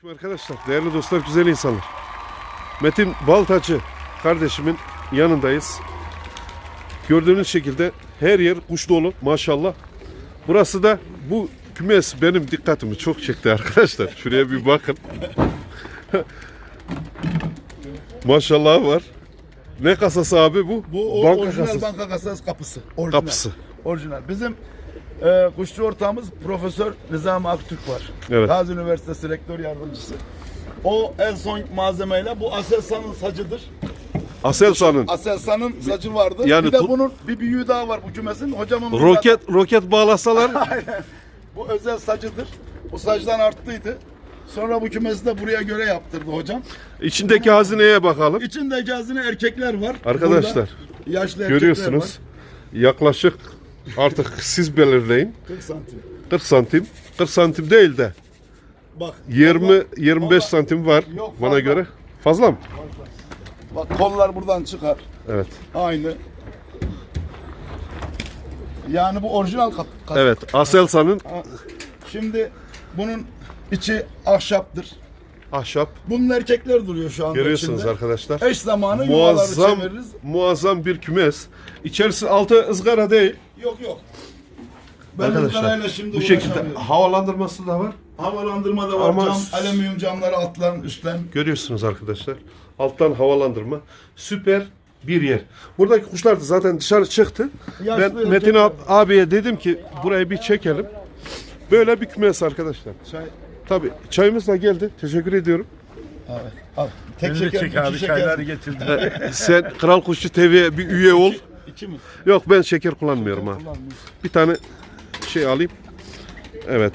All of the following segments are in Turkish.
Selamünaleyküm arkadaşlar, değerli dostlar, güzel insanlar. Metin Baltacı kardeşimin yanındayız. Gördüğünüz şekilde her yer kuş dolu maşallah. Burası da bu kümes benim dikkatimi çok çekti arkadaşlar. Şuraya bir bakın. maşallah var. Ne kasası abi bu? Bu o banka orijinal kasası. banka kasası kapısı. Orijinal. Kapısı. Orijinal. Bizim e, kuşçu ortağımız Profesör Nizami Aktürk var. Evet. Gazi Üniversitesi rektör yardımcısı. O en son malzemeyle bu Aselsan'ın sacıdır. Aselsan'ın Aselsan'ın sacı vardı. Yani bir de bunun bir büyüğü daha var bu kümesin. Hocamın bir roket roket bağlasalar Bu özel sacıdır. Bu sacdan arttıydı. Sonra bu kümesi de buraya göre yaptırdı hocam. içindeki hazineye bakalım. İçinde cazine erkekler var. Arkadaşlar, Burada yaşlı erkekler Görüyorsunuz. Yaklaşık artık siz belirleyin. var. 40 santim. 40 santim. 40 santim değil de Bak 20 bak, 25 bak, santim var Yok, bana fazla. göre. Fazla mı? Bak kollar buradan çıkar. Evet. Aynı. Yani bu orijinal kap. kap- Evet. Aselsan'ın Şimdi bunun içi ahşaptır. Ahşap Bunun erkekler duruyor şu anda görüyorsunuz içinde. arkadaşlar. Eş zamanı yuvaları Muazzam çeviririz. muazzam bir kümes. İçerisi altı ızgara değil. Yok yok. Ben ızgarayla Arkadaşlar şimdi bu şekilde uğraşamıyorum. havalandırması da var. Havalandırma da var. Ama- Cam, alüminyum camları alttan üstten. Görüyorsunuz arkadaşlar. Alttan havalandırma. Süper bir yer. Buradaki kuşlar da zaten dışarı çıktı. Yaşlı ben erkekler. Metin ab- abiye dedim ki burayı bir çekelim. Böyle bir kümes arkadaşlar. Çay. Tabii çayımız da geldi. Teşekkür ediyorum. Evet. Al. Tek şeker, çek iki abi şeker. çayları getirdim. Sen Kral Kuşçu TV'ye bir üye ol. İki mi? Yok ben şeker kullanmıyorum ha. Bir tane şey alayım. Evet.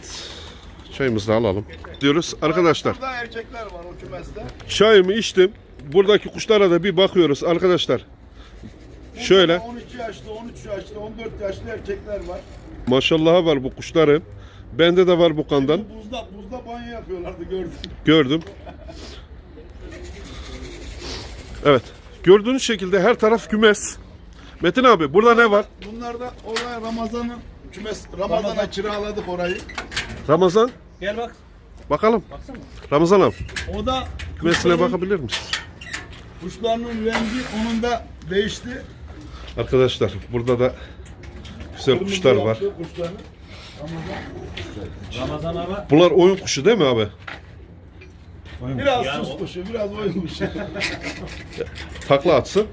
Çayımızı da alalım. Diyoruz arkadaşlar. Burada erkekler var o kümeste. Çayımı içtim. Buradaki kuşlara da bir bakıyoruz arkadaşlar. Şöyle 12 yaşlı, 13 yaşlı, 14 yaşlı erkekler var. maşallah var bu kuşların. Bende de var bu kandan. Bu buzda, buzda banyo yapıyorlardı gördüm. Gördüm. Evet. Gördüğünüz şekilde her taraf kümes. Metin abi burada ne var? Bunlar da oraya Ramazan'ın kümes, Ramazan'a kiraladık orayı. Ramazan. Gel bak. Bakalım. Ramazan abi. O da Kümesine kuşların- bakabilir misin? Kuşlarının rengi onun da değişti. Arkadaşlar burada da güzel kuşlar var. Yaptı kuşları. Ramazan abi. Bunlar oyun kuşu değil mi abi? Biraz Yani sus o- kuşu, biraz oyun kuşu. Takla atsın.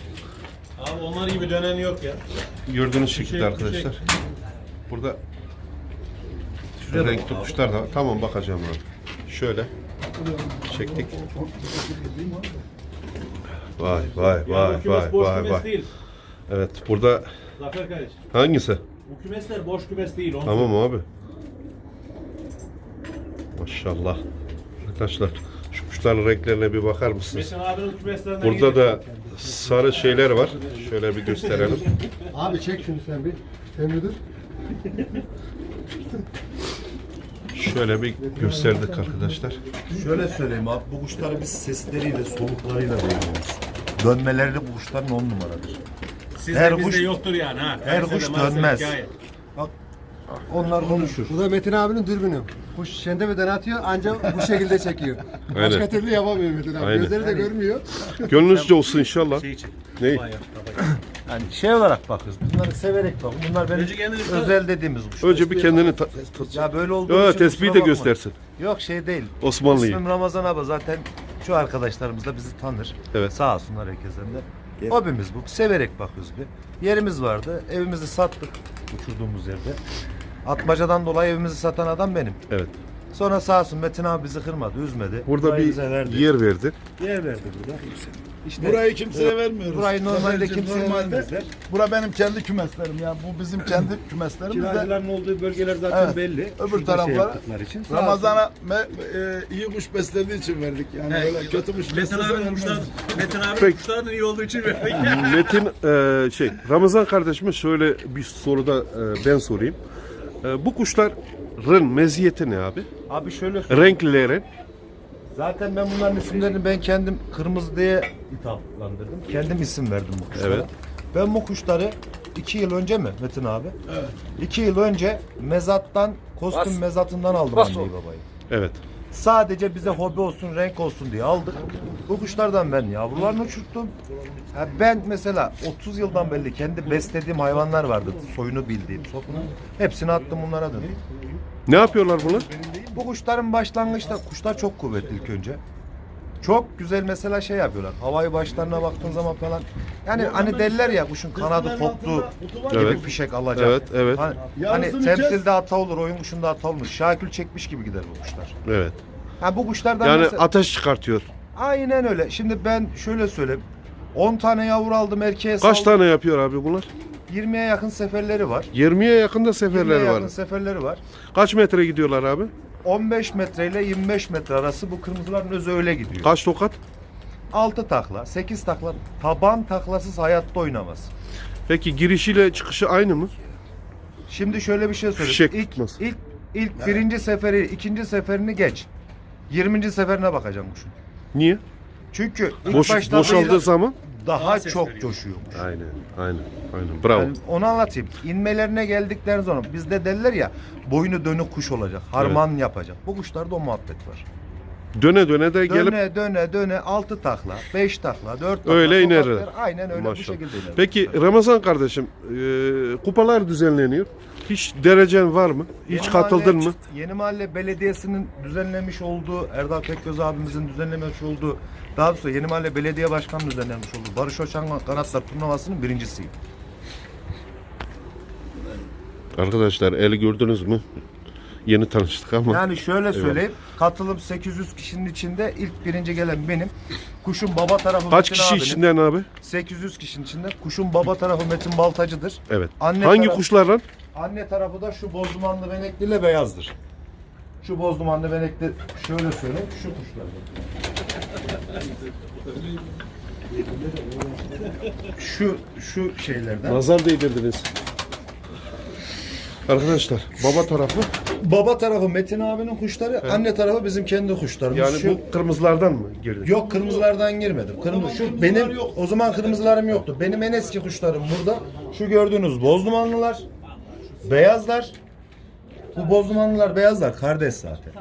Abi onlar gibi dönen yok ya. Gördüğünüz şekilde şey- arkadaşlar. Burada renkli kuşlar da var. Tamam bakacağım abi. Şöyle çektik. Vay vay vay vay vay vay. Evet burada Zafer kardeş. hangisi? Bu kümesler boş kümes değil. Onu Tamam abi. Maşallah. Arkadaşlar şu kuşların renklerine bir bakar mısınız? Metin abinin kümeslerinden Burada geliyor. da sarı şeyler var. Şöyle bir gösterelim. Abi çek şunu sen bir. Sen müdür. Şöyle bir gösterdik arkadaşlar. Şöyle söyleyeyim abi bu kuşları biz sesleriyle soluklarıyla beğeniyoruz. Dönmeleri de bu kuşların on numaradır. Sizde her bizde kuş- yoktur yani ha. her de kuş maalesef dönmez. hikaye. Onlar konuşur. Bu da Metin abinin dürbünü. Kuş şendebeden atıyor ancak bu şekilde çekiyor. Aynen. Başka türlü yapamıyor Metin abi. Aynen. Gözleri de görmüyor. Gönlünüzce olsun inşallah. Şey için. Neyi? Yani şey olarak bakıyoruz. Bunları severek bak. Bunlar benim Önce kendini özel dediğimiz kuşlar. Önce bir kendini ta- ta- Ya böyle olduğu Yo, için tespihi kusura de bakma. göstersin. Yok şey değil. Osmanlı'yı. İsmim Ramazan abi zaten şu arkadaşlarımız da bizi tanır. Evet. Sağ olsunlar herkesten de. Hobimiz bu. Severek bakıyoruz bir. Yerimiz vardı. Evimizi sattık uçurduğumuz yerde. Atmacadan dolayı evimizi satan adam benim. Evet. Sonra sağ olsun Metin abi bizi kırmadı, üzmedi. Burada Burayı bir bize verdi. yer verdi. yer verdi burada. İşte Burayı kimseye vermiyoruz. Burayı normalde kimseye normalde vermezler. Bura benim kendi kümeslerim ya. Bu bizim kendi kümeslerimiz de. Kiracıların olduğu bölgeler zaten Evet. belli. Öbür Şurada taraflara şey için. Ramazan'a me- e, iyi kuş beslediği için verdik yani. He, Öyle kötü kuş Metin vermezdik. kuşlar, Metin abinin Peki. kuşlarının iyi olduğu için verdik. Metin e, şey Ramazan kardeşime şöyle bir soruda e, ben sorayım. E, bu kuşların meziyeti ne abi? Abi şöyle söyleyeyim. Renklilerin. Zaten ben bunların isimlerini ben kendim kırmızı diye hitaplandırdım. Kendim isim verdim bu kuşlara. Evet. Ben bu kuşları iki yıl önce mi Metin abi? Evet. İki yıl önce mezattan, kostüm mezatından aldım anneyi babayı. Evet. Sadece bize hobi olsun, renk olsun diye aldık. Bu kuşlardan ben yavrularını uçurttum. Ha, ben mesela 30 yıldan beri kendi beslediğim hayvanlar vardı. Soyunu bildiğim, sokunu. Hepsini attım bunlara döndüm. Ne yapıyorlar bunlar? Bu kuşların başlangıçta kuşlar çok kuvvetli ilk önce. Çok güzel mesela şey yapıyorlar. Havayı başlarına baktığın zaman falan. Yani hani derler ya kuşun kanadı koptu gibi Evet. fişek alacak. Evet, evet. Hani, hani Yarısını temsilde hata olur, oyun kuşunda hata olmuş. Şakül çekmiş gibi gider bu kuşlar. Evet. Ha bu kuşlardan Yani mesela... ateş çıkartıyor. Aynen öyle. Şimdi ben şöyle söyleyeyim. 10 tane yavru aldım erkeğe Kaç saldım. tane yapıyor abi bunlar? 20'ye yakın seferleri var. 20'ye yakın da 20'ye seferleri yakın var. seferleri var. Kaç metre gidiyorlar abi? 15 metre ile 25 metre arası bu kırmızıların özü öyle gidiyor. Kaç tokat? 6 takla, 8 takla, taban taklasız hayatta oynamaz. Peki girişiyle çıkışı aynı mı? Şimdi şöyle bir şey söyleyeyim. Fişek ilk, tutmaz. ilk, ilk birinci seferi, ikinci seferini geç. 20. seferine bakacaksın kuşun. Niye? Çünkü ilk Boş, başta boşaldığı zaman? Daha çok coşuyormuş. Aynen, aynen, aynen. Bravo. Yani onu anlatayım. İnmelerine geldikten sonra bizde derler ya boynu dönük kuş olacak. Harman yapacak. Bu kuşlarda o muhabbet var. Döne döne de gelip Döne döne döne 6 takla, 5 takla, 4 takla. Öyle sokaklar, inerler. Aynen öyle bu Maşallah. şekilde inerler. Peki Ramazan kardeşim, e, kupalar düzenleniyor. Hiç derecen var mı? Hiç Yeni katıldın Mahalle- mı? Yeni Mahalle Belediyesi'nin düzenlemiş olduğu, Erdal Pekgöz abimizin düzenlemiş olduğu, daha doğrusu Yeni Mahalle Belediye Başkanı düzenlemiş olduğu Barış Hoşan Kanatlar turnuvasının birincisiyim. Arkadaşlar eli gördünüz mü? Yeni tanıştık ama. Yani şöyle söyleyeyim, katılım 800 kişinin içinde ilk birinci gelen benim. Kuşun baba tarafı Kaç Metin kişi abinin. içinden abi? 800 kişinin içinde. Kuşun baba tarafı Metin Baltacı'dır. Evet. Anne Hangi tarafı- kuşlar lan? Anne tarafı da şu bozdumanlı benekli ile beyazdır. Şu bozdumanlı benekli şöyle söyleyeyim, şu kuşlar. Şu şu şeylerden. Nazar değdirdiniz. Arkadaşlar baba tarafı Baba tarafı Metin abinin kuşları, anne tarafı bizim kendi kuşlarımız. yani şu, bu kırmızılardan mı girdi? Yok kırmızılardan girmedim. Kırmızı şu benim o zaman kırmızılarım yoktu. Benim en eski kuşlarım burada. Şu gördüğünüz bozdumanlılar, beyazlar. Bu bozdumanlılar beyazlar kardeş zaten.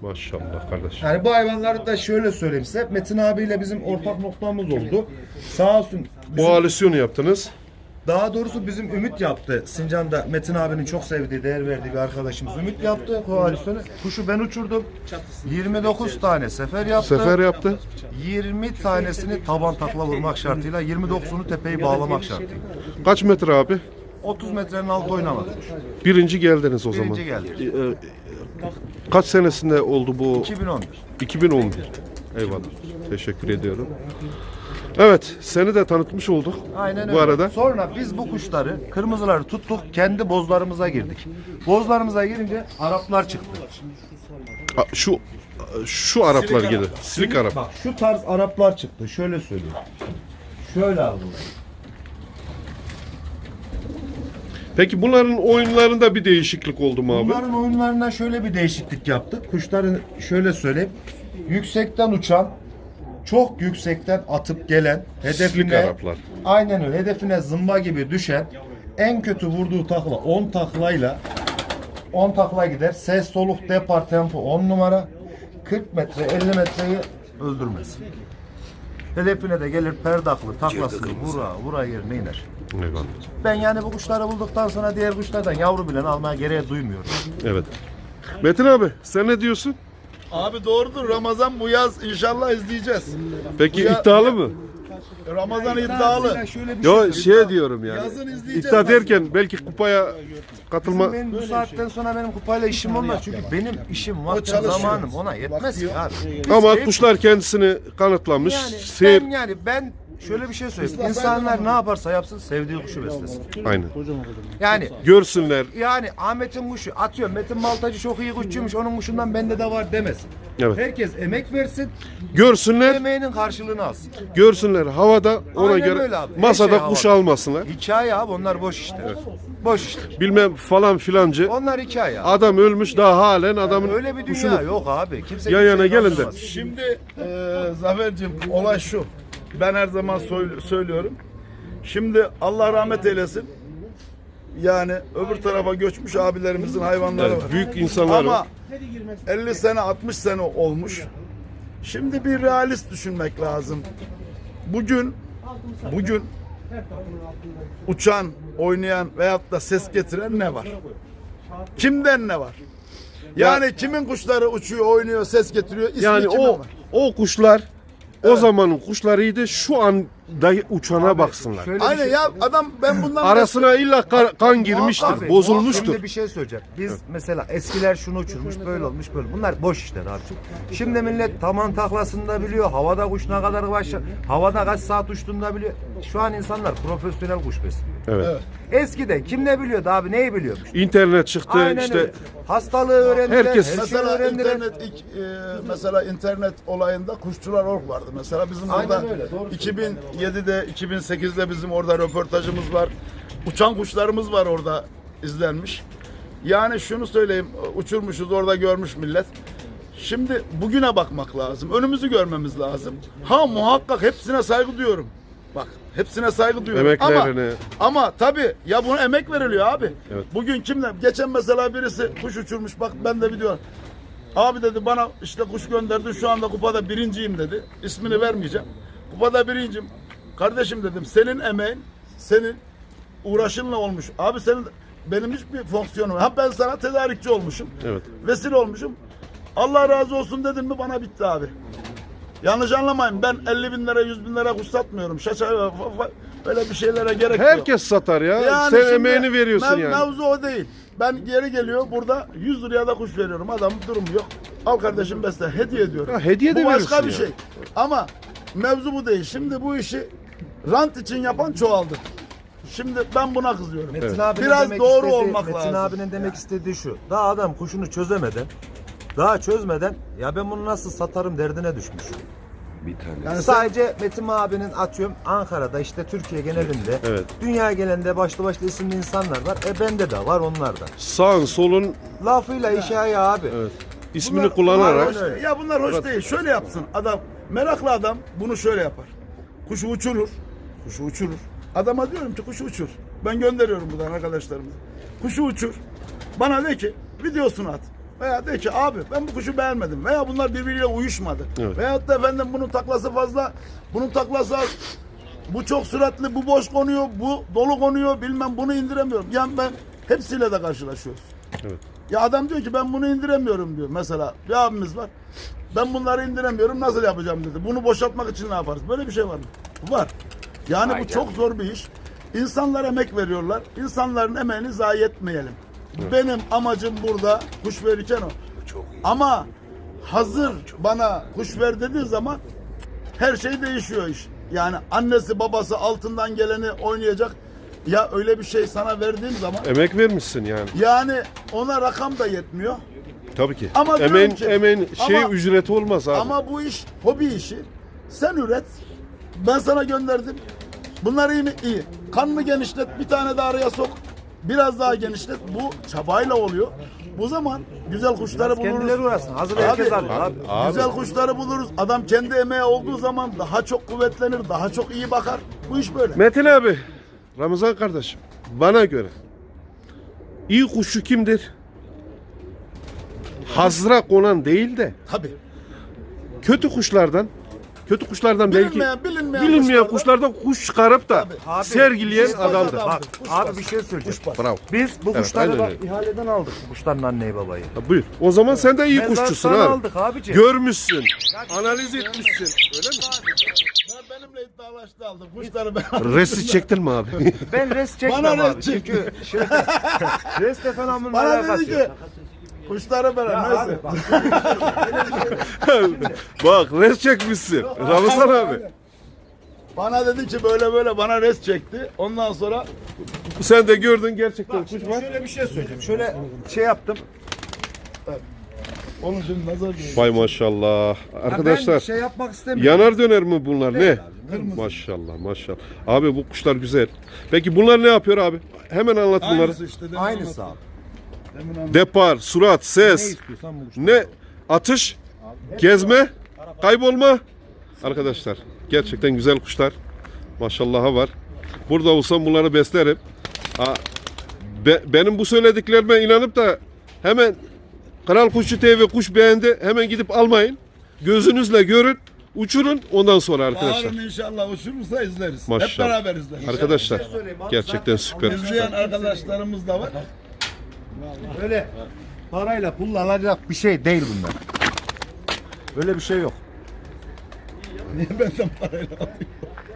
Maşallah kardeş. Yani bu hayvanları da şöyle söyleyeyim size. Metin abiyle bizim ortak noktamız oldu. Sağ olsun. bizim- Koalisyonu yaptınız. daha doğrusu bizim Ümit yaptı. Sincan'da Metin abinin çok sevdiği, değer verdiği bir arkadaşımız Ümit yaptı koalisyonu. Kuşu ben uçurdum. 29 tane sefer yaptı. Sefer yaptı. 20 tanesini taban takla vurmak şartıyla 29'unu tepeyi bağlamak şartıyla. Kaç metre abi? 30 metrenin altı oynamadı. Birinci geldiniz o zaman. Birinci geldi. Ee, Kaç senesinde oldu bu? 2011. 2011. Eyvallah. Teşekkür ediyorum. Evet, seni de tanıtmış olduk. Aynen Bu öyle. arada Sonra biz bu kuşları, kırmızıları tuttuk, kendi bozlarımıza girdik. Bozlarımıza girince Araplar çıktı. a- şu şu Araplar gibi. Silik Arap. Bak şu tarz Araplar çıktı. Şöyle söyleyeyim. Şöyle aldılar. Peki bunların oyunlarında bir değişiklik oldu mu abi? Bunların oyunlarına şöyle bir değişiklik yaptık. Kuşların şöyle söyleyeyim. Yüksekten uçan, çok yüksekten atıp gelen, Silik hedefine Araplar. aynen öyle hedefine zımba gibi düşen en kötü vurduğu takla 10 taklayla 10 takla gider. Ses soluk depar tempo 10 numara. 40 metre 50 metreyi öldürmez. Hedefine de gelir perdaklı taklasını vura vura yerine iner. Eyvallah. Ben yani bu kuşları bulduktan sonra diğer kuşlardan yavru bilen almaya gereği duymuyorum. Evet. Metin abi sen ne diyorsun? Abi doğrudur Ramazan bu yaz inşallah izleyeceğiz. Peki ya- iddialı mı? Ramazan iddialı. Şöyle bir Yo şey diyorum yani. Yazın izleyeceğiz İddia derken belki kupaya katılma Benim bu saatten sonra benim kupayla işim olmaz çünkü benim işim vaktim çalışıyor. zamanım ona yetmez ki abi. Biz ama kuşlar kendisini kanıtlamış. yani Seyir ben yani ben şöyle bir şey söyleyeyim. İnsanlar ne yaparsa yapsın sevdiği kuşu beslesin. aynen. Yani Görsünler. yani Ahmet'in kuşu atıyor. Metin Baltacı çok iyi kuşçuymuş. Onun kuşundan bende de var demesin. Evet. Herkes emek versin. Görsünler. Emeğinin karşılığını alsın. Görsünler havada ona Aynen göre öyle abi. Her masada şey kuş almasınlar. Hikaye abi onlar boş işler. Boş işler. Bilmem falan filancı. Onlar hikaye abi. Adam ölmüş daha halen adamın Öyle bir dünya kuşunu yok abi. Kimse Yan yana kimseyi gelin de. Şimdi e, Zafer'cim olay şu. Ben her zaman söylüyorum. Şimdi Allah rahmet eylesin. Yani öbür tarafa göçmüş abilerimizin hayvanları Evet, var. büyük insanlar Ama var. 50 sene 60 sene olmuş. Şimdi bir realist düşünmek lazım. Bugün bugün uçan, oynayan veyahut da ses getiren ne var? Kimden ne var? Yani kimin kuşları uçuyor, oynuyor, ses getiriyor? İsmi Yani o var? o kuşlar o zamanın kuşlarıydı. Şu an dahi uçana baksınlar. Şöyle Aynen şey- ya adam ben bundan Arasına illa kan, kan girmiştir, Abi, bozulmuştur. Şimdi bir şey söyleyeceğim. Biz mesela eskiler şunu uçurmuş böyle olmuş böyle. Bunlar boş işler abi. Şimdi millet taman taklasını da biliyor. Havada kuş ne kadar başlar. Havada kaç saat uçtuğunu da biliyor. Şu an insanlar profesyonel kuş besliyor. Evet. Eskiden kim ne biliyordu abi neyi biliyormuş? İnternet çıktı Aynen işte. öyle. Hastalığı öğrendiler. Herkes- her şeyi Mesela öğrendiler. internet ilk e, mesela internet olayında kuşçular org vardı. Mesela bizim Aynen orada öyle, doğru 2007'de 2008'de bizim orada röportajımız var. Uçan kuşlarımız var orada izlenmiş. Yani şunu söyleyeyim uçurmuşuz orada görmüş millet. Şimdi bugüne bakmak lazım. Önümüzü görmemiz lazım. Ha muhakkak hepsine saygı duyuyorum. Bak hepsine saygı duyuyorum. Emeklerine. Ama, ama tabii ya buna emek veriliyor abi. Evet. Bugün kimden? Geçen mesela birisi kuş uçurmuş. Bak ben de biliyorum. Abi dedi bana işte kuş gönderdi. Şu anda kupada birinciyim dedi. İsmini vermeyeceğim. Kupada birinciyim. Kardeşim dedim senin emeğin, senin uğraşınla olmuş. Abi senin benim hiçbir fonksiyonum. yok. Ha ben sana tedarikçi olmuşum. Evet. Vesile olmuşum. Allah razı olsun dedin mi bana bitti abi. Yanlış anlamayın. Ben 50 bin lira 100 bin lira kuş satmıyorum. Şaşa fa- fa- öyle bir şeylere gerek yok. Herkes satar ya. Yani Sen şimdi emeğini veriyorsun mev- yani. Mevzu o değil. Ben geri geliyor burada 100 liraya da kuş veriyorum. Adamın durumu yok. Al kardeşim besle hediye ediyorum. Ha, hediye de bu başka bir ya. şey. Ama mevzu bu değil. Şimdi bu işi rant için yapan çoğaldı. Şimdi ben buna kızıyorum. Metin abinin Biraz demek doğru istediği, olmak Metin lazım. abinin demek istediği şu. Daha adam kuşunu çözemeden, daha çözmeden ya ben bunu nasıl satarım derdine düşmüş. Yani sen- Sadece Metin abinin atıyorum Ankara'da işte Türkiye genelinde Evet. dünya genelinde başlı başlı isimli insanlar var. E bende de var onlar da. Sağın solun Lafıyla işe ya abi. evet, ismini Bunlar- kullanarak bunlar hoş- ya bunlar hoş değil. Şöyle yapsın. Adam meraklı adam bunu şöyle yapar. Kuşu uçurur. Kuşu uçurur. Adama diyorum ki kuşu uçur. Ben gönderiyorum buradan arkadaşlarımıza. Kuşu uçur. Bana de ki videosunu at. Veya de ki abi ben bu kuşu beğenmedim. Veya bunlar birbiriyle uyuşmadı. Evet. Veyahut da efendim bunun taklası fazla. Bunun taklası az. Bu çok süratli, bu boş konuyor, bu dolu konuyor, bilmem bunu indiremiyorum. Yani ben hepsiyle de karşılaşıyoruz. Evet. Ya adam diyor ki ben bunu indiremiyorum diyor. Mesela bir abimiz var. Ben bunları indiremiyorum nasıl yapacağım dedi. Bunu boşaltmak için ne yaparız? Böyle bir şey var mı? Var. Yani bu çok zor bir iş. İnsanlar emek veriyorlar. İnsanların emeğini zayi etmeyelim. Benim amacım burada kuş verirken o. Ama hazır bana kuş ver dediği zaman her şey değişiyor iş. Yani annesi babası altından geleni oynayacak. Ya öyle bir şey sana verdiğim zaman emek vermişsin yani. yani ona rakam da yetmiyor. Tabii ki. Ama emeğin ki- emeğin şey ama- ücreti olmaz abi. Ama bu iş hobi işi. Sen üret. Ben sana gönderdim. Bunlar iyi mi? İyi. Kanını genişlet. Bir tane daha araya sok. Biraz daha genişlet. Bu çabayla oluyor. Bu zaman güzel kuşları buluruz. Kendileri uğraşsın. Hazır Abi, herkes alıyor abi. Abi. Güzel kuşları buluruz. Adam kendi emeği olduğu zaman daha çok kuvvetlenir, daha çok iyi bakar. Bu iş böyle. Metin abi, Ramazan kardeşim, bana göre iyi kuşçu kimdir? Hazıra konan değil de Tabii. kötü kuşlardan, kötü kuşlardan belki Bilinmeyen, bilinmeyen, bilinmeyen kuşlardan- kuş çıkarıp da Abi, sergileyen kuş adamdır. adam. Bak Kuş abi bas. bir şey söyleyeceğim. Kuş. Bravo. Biz bu Evet, kuşları aynen bak öyle. ihaleden aldık. Bu kuşların anneyi babayı. Ha, buyur. O zaman sen de iyi Mezarlıktan kuşçusun abi. aldık abici. Görmüşsün, analiz etmişsin. Öyle mi? Ben benimle iddialaştı aldım. Kuşları ben Resti çektin mi abi? Ben res çekmem Bana abi. res çek. Çünkü şey, resle falan bunun Bana alakası dedi ki yok. Kuşları ben Ya neyse. abi bak, Bak res çekmişsin. Ramazan abi. Bana dedi ki böyle böyle bana res çekti. Ondan sonra Sen de gördün gerçekten kuş var. şöyle bir şey söyleyeceğim. Şöyle şey yaptım. onun için nazar değiyor. Vay maşallah. Ben Arkadaşlar şey yapmak istemiyorum. yanar döner mi bunlar ne? Maşallah maşallah. Abi bu kuşlar güzel. Peki bunlar ne yapıyor abi? Hemen anlat bunları. Aynısı işte. demin Aynısı anlattım. abi. Depar, surat, ses, ne atış, gezme, kaybolma. Arkadaşlar gerçekten güzel kuşlar. Maşallahı var. Burada olsam bunları beslerim. Ha, Be- benim bu söylediklerime inanıp da hemen Kral Kuşçu TV kuş beğendi. Hemen gidip almayın. Gözünüzle görün. Uçurun ondan sonra arkadaşlar. Yarın inşallah uçurursa izleriz. Maşallah. Hep beraber izleriz. Arkadaşlar gerçekten süper İzleyen arkadaşlarımız da var. Öyle parayla pulla alacak bir şey değil bunlar. Öyle bir şey yok. Niye benden parayla alıyor?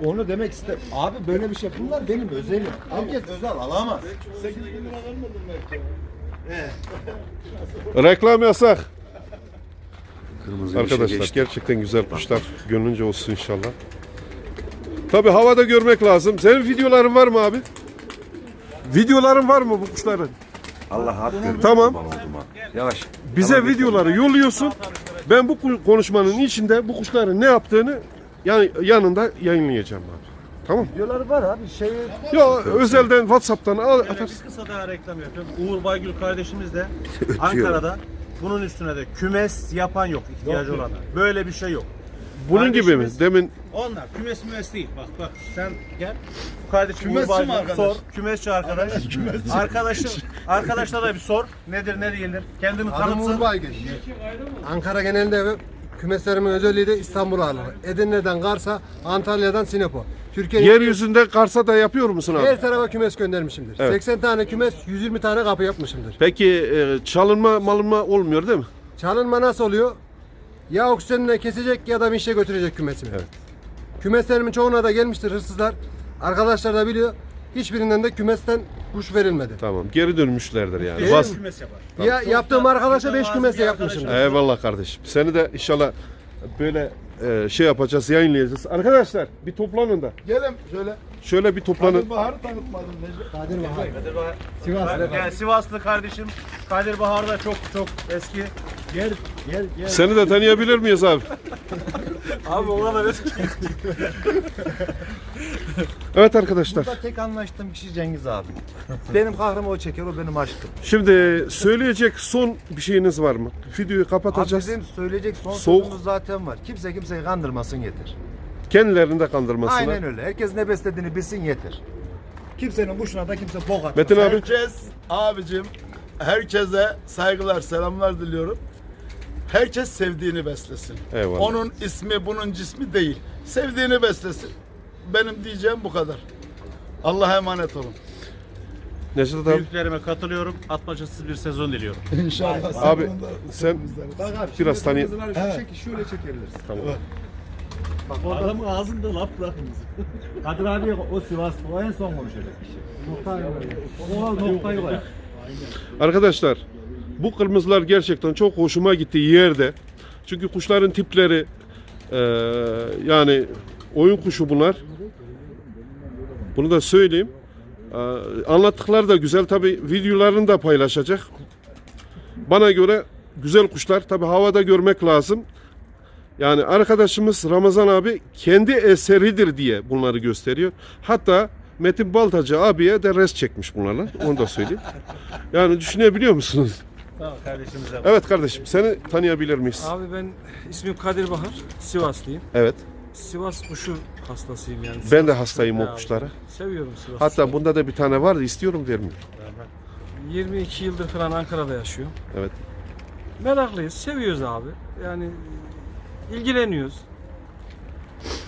Onu demek istem. Abi böyle bir şey bunlar benim özelim. Herkes özel alamaz. 8 bin lira vermedim belki. Reklam yasak. Arkadaşlar gerçekten güzel kuşlar. Gönlünce olsun inşallah. Tabi havada görmek lazım. Senin videoların var mı abi? Videoların var mı bu kuşların? Allah hak görür. Tamam. Yavaş. Bize videoları yolluyorsun. Ben bu ku- konuşmanın içinde bu kuşların ne yaptığını yani yanında yayınlayacağım abi. Tamam. Videoları var abi şey Ya özelden WhatsApp'tan al Bir atarsın. kısa daha reklam yapıyorum. Uğur Baygül kardeşimiz de Ankara'da bunun üstüne de kümes yapan yok ihtiyacı olan. Böyle bir şey yok. Bunun gibi mi? Kardeşimiz- Demin Onlar kümes mümes değil. Bak bak sen gel. Bu kardeşim Kümesçi Uğur mi arkadaş? sor. Kümesçi arkadaş. Arkadaşım arkadaşlara da bir sor. Nedir ne değildir. Kendini Adım Uğur tanıtsın. Baygın. Ankara genelinde kümeslerimin özelliği de İstanbul ağırlığı. Edirne'den Kars'a, Antalya'dan Sinop'a. Türkiye'nin yeryüzünde Kars'a da yapıyor musun abi? her tarafa kümes göndermişimdir. Evet. 80 tane kümes, 120 tane kapı yapmışımdır. Peki e, çalınma malınma olmuyor değil mi? Çalınma nasıl oluyor? Ya oksijenle kesecek ya da vinçle götürecek kümesimi. Evet. Kümeslerimin çoğuna da gelmiştir hırsızlar. Arkadaşlar da biliyor. Hiçbirinden de kümesten kuş verilmedi. Tamam geri dönmüşlerdir yani. Değil Bas. Kümes yapar. Ya yaptığım arkadaşa 5 Bazı kümese bir yapmışımdır. Eyvallah kardeşim. Seni de inşallah böyle e, şey yapacağız, yayınlayacağız. Arkadaşlar bir toplanın da. Gelin şöyle. Şöyle bir toplanın. Kadir Bahar'ı tanıtmadım Necdet. Kadir Bahar. Kadir Bahar. Sivas'ta. Yani Sivaslı kardeşim Kadir Bahar da çok çok eski. gel gel gel. Seni de tanıyabilir miyiz abi? Abi o kadar eski. Evet arkadaşlar. Burada tek anlaştığım kişi Cengiz abi. benim kahrımı o çeker, o benim aşkım. Şimdi söyleyecek son bir şeyiniz var mı? Videoyu Abi kapatacağız. bizim söyleyecek son Soğuk. sözümüz zaten var. Kimse kimseyi kandırmasın yeter. Kendilerini de kandırmasınlar. Aynen öyle. Herkes ne beslediğini bilsin yeter. Kimsenin kuşuna da kimse bok atmasın. Metin abi. Herkes abicim herkese saygılar selamlar diliyorum. Herkes sevdiğini beslesin. Eyvallah. Onun ismi bunun cismi değil. Sevdiğini beslesin. Benim diyeceğim bu kadar. Allah'a emanet olun. Neşet abi. Büyüklerime katılıyorum. Atmacasız bir sezon diliyorum. İnşallah. Abi sen Bak abi, Biraz şimdi tanı- kırmızıları şu şekil şöyle çekebilirsin. tamam. Adamın ağzında laf bırakınız. Kadir abi o Sivaslı, o en son konuşacak kişi. O noktayı koyar. Arkadaşlar bu kırmızılar gerçekten çok hoşuma gitti yerde. Çünkü kuşların tipleri eee, yani oyun kuşu bunlar. Bunu da söyleyeyim. Eee, anlattıkları da güzel. Tabi videolarını da paylaşacak. Bana göre güzel kuşlar. Tabi havada görmek lazım. Yani arkadaşımız Ramazan abi kendi eseridir diye bunları gösteriyor. Hatta Metin Baltacı abiye de res çekmiş bunlarla. Onu da söyleyeyim. Yani düşünebiliyor musunuz? Tamam kardeşimize. Evet kardeşim seni tanıyabilir miyiz? Abi ben ismim Kadir Bahar, Sivaslıyım. Evet. Sivas kuşu hastasıyım yani. Ben de Sivas hastayım kuşu. o kuşlara. Seviyorum Sivas Hatta kuşunu. bunda da bir tane vardı istiyorum vermiyor. 22 yıldır falan Ankara'da yaşıyorum. Evet. Meraklıyız, seviyoruz abi. Yani ilgileniyoruz.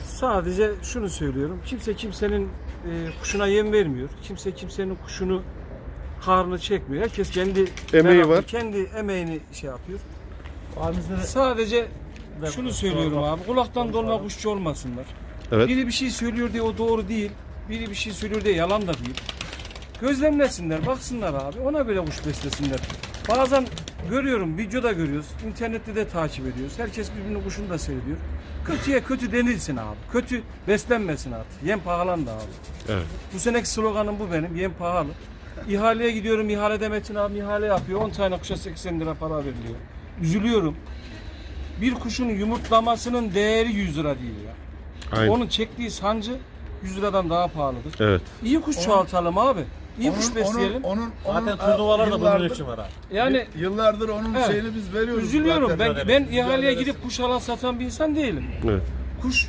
Sadece şunu söylüyorum. Kimse kimsenin e, kuşuna yem vermiyor. Kimse kimsenin kuşunu karnını çekmiyor. Herkes kendi Emeği meraklı, var. Kendi emeğini şey yapıyor. Sadece şunu söylüyorum abi. Kulaktan dolma kuşçu olmasınlar. Evet. Biri bir şey söylüyor diye o doğru değil. Biri bir şey söylüyor diye yalan da değil. Gözlemlesinler, baksınlar abi. Ona göre kuş beslesinler. Bazen görüyorum, videoda görüyoruz. internette de takip ediyoruz. Herkes birbirinin kuşunu da seyrediyor. Kötüye kötü denilsin abi. Kötü beslenmesin artık. Yem pahalandı abi. Evet. Bu seneki sloganım bu benim. Yem pahalı. İhaleye gidiyorum. İhalede Metin abi ihale yapıyor. 10 tane kuşa 80 lira para veriliyor. Üzülüyorum. Bir kuşun yumurtlamasının değeri 100 lira değil ya. Aynen. Onun çektiği sancı 100 liradan daha pahalıdır. Evet. İyi kuş çoğaltalım abi. İyi kuş besleyelim. Onun, onun, Zaten onun, turnuvalar da bunun için var abi. yani Yıllardır onun Evet. şeyini biz veriyoruz. üzülüyorum. zaten. Ben ben ihaleye gidip kuş alan satan bir insan değilim. Evet. Kuş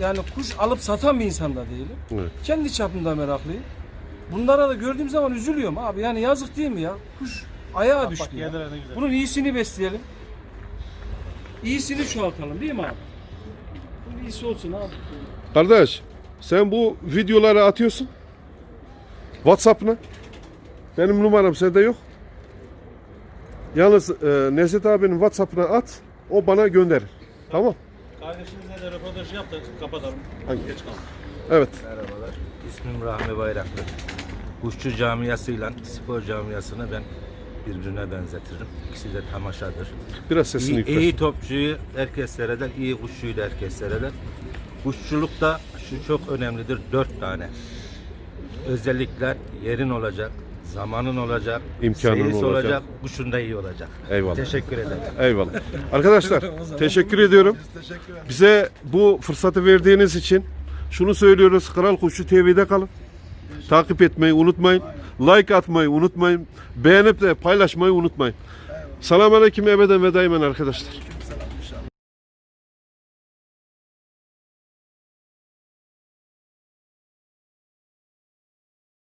yani kuş alıp satan bir insan da değilim. Evet. Kendi çapımda meraklıyım. Bunlara da gördüğüm zaman üzülüyorum abi. Yani yazık değil mi ya? Kuş ayağa Bak düştü ya. Bunun iyisini besleyelim. İyisini çoğaltalım değil mi abi? Bunun iyisi olsun abi. Kardeş sen bu videoları atıyorsun. Whatsapp'ına. Benim numaram sende yok. Yalnız e, Nezet abinin Whatsapp'ına at. O bana gönderir. Tamam. Kardeşimizle de röportaj yaptık. Kapatalım. Hangi? Geç kaldık. Evet. Merhabalar. İsmim Rahmi Bayraklı. Kuşçu camiasıyla spor camiasını ben birbirine benzetirim. İkisi de tamaşadır. Biraz sesini İyi, yükselt. iyi topçuyu herkes seyreder, iyi kuşçuyu da herkes seyreder. Kuşçulukta şu çok önemlidir, dört tane. Özellikler yerin olacak, zamanın olacak, İmkanın seyis olacak. kuşun da iyi olacak. Eyvallah. Teşekkür ederim. Eyvallah. Arkadaşlar teşekkür ediyorum. Bize bu fırsatı verdiğiniz için şunu söylüyoruz. Kral Kuşu TV'de kalın. Takip etmeyi unutmayın. Like atmayı unutmayın. Beğenip de paylaşmayı unutmayın. Selamun Aleyküm ebeden ve daimen arkadaşlar.